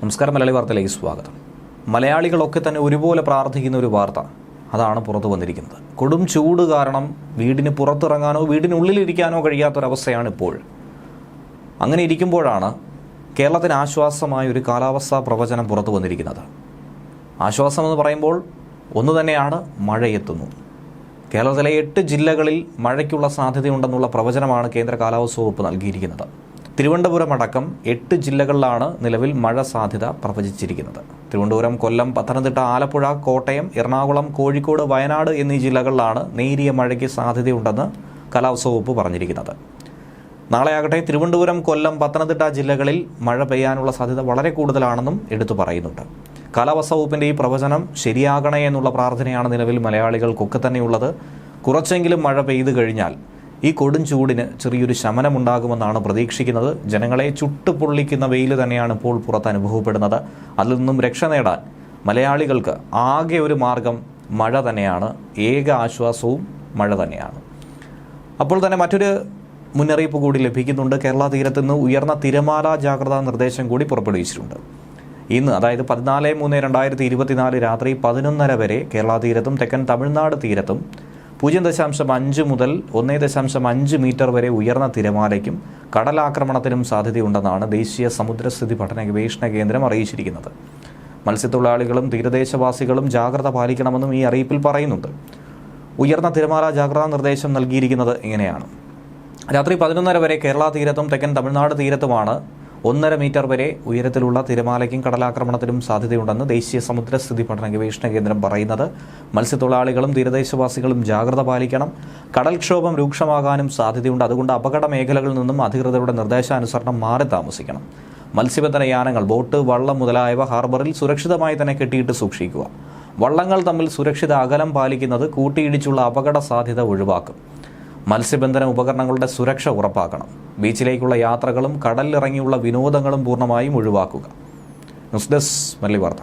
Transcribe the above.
നമസ്കാരം മലയാളി വാർത്തയിലേക്ക് സ്വാഗതം. മലയാളികളൊക്കെ തന്നെ ഒരുപോലെ പ്രാർത്ഥിക്കുന്ന ഒരു വാർത്ത അതാണ് പുറത്തു വന്നിരിക്കുന്നത്. കൊടും ചൂട് കാരണം വീടിന് പുറത്തിറങ്ങാനോ വീടിനുള്ളിലിരിക്കാനോ കഴിയാത്തൊരവസ്ഥയാണ് ഇപ്പോൾ. അങ്ങനെ ഇരിക്കുമ്പോഴാണ് കേരളത്തിന് ആശ്വാസമായ ഒരു കാലാവസ്ഥാ പ്രവചനം പുറത്തു വന്നിരിക്കുന്നത്. ആശ്വാസം എന്ന് പറയുമ്പോൾ ഒന്ന് തന്നെയാണ് മഴയെത്തുന്നു. കേരളത്തിലെ എട്ട് ജില്ലകളിൽ മഴയ്ക്കുള്ള സാധ്യതയുണ്ടെന്നുള്ള പ്രവചനമാണ് കേന്ദ്ര കാലാവസ്ഥ വകുപ്പ് നൽകിയിരിക്കുന്നത്. തിരുവനന്തപുരം അടക്കം എട്ട് ജില്ലകളിലാണ് നിലവിൽ മഴ സാധ്യത പ്രവചിച്ചിരിക്കുന്നത്. തിരുവനന്തപുരം കൊല്ലം പത്തനംതിട്ട ആലപ്പുഴ കോട്ടയം എറണാകുളം കോഴിക്കോട് വയനാട് എന്നീ ജില്ലകളിലാണ് നേരിയ മഴയ്ക്ക് സാധ്യതയുണ്ടെന്ന് കാലാവസ്ഥാ വകുപ്പ് പറഞ്ഞിരിക്കുന്നത്. നാളെയാകട്ടെ തിരുവനന്തപുരം കൊല്ലം പത്തനംതിട്ട ജില്ലകളിൽ മഴ പെയ്യാനുള്ള സാധ്യത വളരെ കൂടുതലാണെന്നും എടുത്തു പറയുന്നുണ്ട്. കാലാവസ്ഥാ വകുപ്പിന്റെ ഈ പ്രവചനം ശരിയാകണേ എന്നുള്ള പ്രാർത്ഥനയാണ് നിലവിൽ മലയാളികൾക്കൊക്കെ തന്നെയുള്ളത്. കുറച്ചെങ്കിലും മഴ പെയ്തു കഴിഞ്ഞാൽ ഈ കൊടും ചൂടിന് ചെറിയൊരു ശമനമുണ്ടാകുമെന്നാണ് പ്രതീക്ഷിക്കുന്നത്. ജനങ്ങളെ ചുട്ടുപൊള്ളിക്കുന്ന വെയിൽ തന്നെയാണ് ഇപ്പോൾ പുറത്ത് അനുഭവപ്പെടുന്നത്. അതിൽ നിന്നും രക്ഷ നേടാൻ മലയാളികൾക്ക് ആകെ ഒരു മാർഗം മഴ തന്നെയാണ്. ഏക ആശ്വാസവും മഴ തന്നെയാണ്. അപ്പോൾ തന്നെ മറ്റൊരു മുന്നറിയിപ്പ് കൂടി ലഭിക്കുന്നുണ്ട്. കേരള തീരത്ത് നിന്ന് ഉയർന്ന തിരമാല ജാഗ്രതാ നിർദ്ദേശം കൂടി പുറപ്പെടുവിച്ചിട്ടുണ്ട്. ഇന്ന് അതായത് പതിനാല് മൂന്ന് രണ്ടായിരത്തി ഇരുപത്തിനാല് രാത്രി പതിനൊന്നര വരെ കേരള തീരത്തും തെക്കൻ തമിഴ്നാട് തീരത്തും പൂജ്യം ദശാംശം അഞ്ച് മുതൽ ഒന്നേ ദശാംശം അഞ്ച് മീറ്റർ വരെ ഉയർന്ന തിരമാലയ്ക്കും കടലാക്രമണത്തിനും സാധ്യതയുണ്ടെന്നാണ് ദേശീയ സമുദ്രസ്ഥിതി പഠന ഗവേഷണ കേന്ദ്രം അറിയിച്ചിരിക്കുന്നത്. മത്സ്യത്തൊഴിലാളികളും തീരദേശവാസികളും ജാഗ്രത പാലിക്കണമെന്നും ഈ അറിയിപ്പിൽ പറയുന്നുണ്ട്. ഉയർന്ന തിരമാല ജാഗ്രതാ നിർദ്ദേശം നൽകിയിരിക്കുന്നത് ഇങ്ങനെയാണ്. രാത്രി പതിനൊന്നര വരെ കേരള തീരത്തും തെക്കൻ തമിഴ്നാട് തീരത്തുമാണ് ഒന്നര മീറ്റർ വരെ ഉയരത്തിലുള്ള തിരമാലയ്ക്കും കടലാക്രമണത്തിനും സാധ്യതയുണ്ടെന്ന് ദേശീയ സമുദ്രസ്ഥിതി പഠന ഗവേഷണ കേന്ദ്രം പറയുന്നത്. മത്സ്യത്തൊഴിലാളികളും തീരദേശവാസികളും ജാഗ്രത പാലിക്കണം. കടൽക്ഷോഭം രൂക്ഷമാകാനും സാധ്യതയുണ്ട്. അതുകൊണ്ട് അപകട മേഖലകളിൽ നിന്നും അധികൃതരുടെ നിർദ്ദേശാനുസരണം മാറി താമസിക്കണം. മത്സ്യബന്ധന യാനങ്ങൾ ബോട്ട് വള്ളം മുതലായവ ഹാർബറിൽ സുരക്ഷിതമായി തന്നെ കെട്ടിയിട്ട് സൂക്ഷിക്കുക. വള്ളങ്ങൾ തമ്മിൽ സുരക്ഷിത അകലം പാലിക്കുന്നത് കൂട്ടിയിടിച്ചുള്ള അപകട സാധ്യത ഒഴിവാക്കും. മത്സ്യബന്ധന ഉപകരണങ്ങളുടെ സുരക്ഷ ഉറപ്പാക്കണം. ബീച്ചിലേക്കുള്ള യാത്രകളും കടലിലിറങ്ങിയുള്ള വിനോദങ്ങളും പൂർണമായും ഒഴിവാക്കുക. ന്യൂസ് ഡെസ്ക് മല്ലി വാർത്ത.